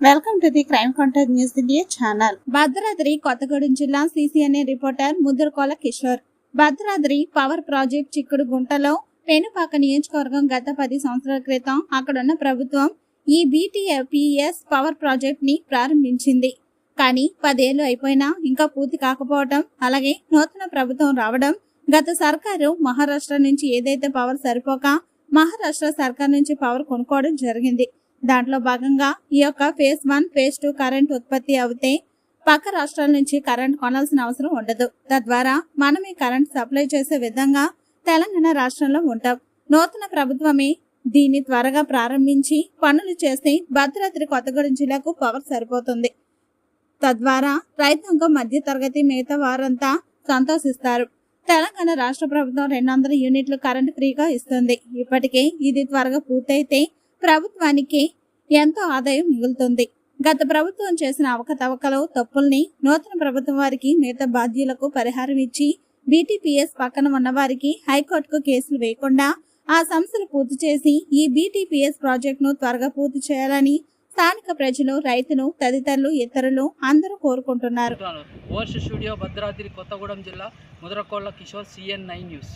Welcome to the crime contact news India channel Bhadradri Kothagudem జిల్లా CCNA reporter Mudrakola Kishore. Bhadradri power project చిక్కుడు గుంటలో పెనుపాక నియోజకవర్గం గత పది సంవత్సరాల క్రితం అక్కడున్న ప్రభుత్వం ఈ బీటీఎఫ్ఈఎస్ పవర్ ప్రాజెక్ట్ని ప్రారంభించింది. కానీ పదేళ్ళు అయిపోయినా ఇంకా పూర్తి కాకపోవడం అలాగే నూతన ప్రభుత్వం రావడం గత సర్కారు మహారాష్ట్ర నుంచి ఏదైతే పవర్ సరిపోక మహారాష్ట్ర సర్కార్ నుంచి పవర్ కొనుక్కోవడం జరిగింది. దాంట్లో భాగంగా ఈ యొక్క phase one phase two current ఉత్పత్తి అవుతే పక్క రాష్ట్రాల నుంచి కరెంట్ కొనాల్సిన అవసరం ఉండదు. తద్వారా మనమే కరెంట్ సప్లై చేసే విధంగా తెలంగాణ రాష్ట్రంలో ఉంటాం. నూతన ప్రభుత్వమే దీన్ని త్వరగా ప్రారంభించి పనులు చేసి భద్రాద్రి కొత్తగూడెం జిల్లాకు పవర్ సరిపోతుంది. తద్వారా రైతాంగం మధ్య తరగతి మిగతా వారంతా సంతోషిస్తారు. తెలంగాణ రాష్ట్ర ప్రభుత్వం రెండు వందల యూనిట్లు కరెంట్ ఫ్రీగా ఇస్తుంది. ఇప్పటికే ఇది త్వరగా పూర్తయితే ప్రభుత్వానికి ఎంతో ఆదాయం మిగులుతుంది. గత ప్రభుత్వం చేసిన అవకతవకలు తప్పుల్ని నూతన ప్రభుత్వం వారికి మిగతా బాధ్యులకు పరిహారం ఇచ్చి బీటీపీఎస్ పక్కన ఉన్న వారికి హైకోర్టుకు కేసులు వేయకుండా ఆ సంస్థలు పూర్తి చేసి ఈ బీటీపీఎస్ ప్రాజెక్టును త్వరగా పూర్తి చేయాలని స్థానిక ప్రజలు రైతులు తదితరులు ఇతరులు అందరూ కోరుకుంటున్నారు. స్టూడియో భద్రాద్రి కొత్తగూడెం జిల్లా Mudrakolla Kishore CN nine news.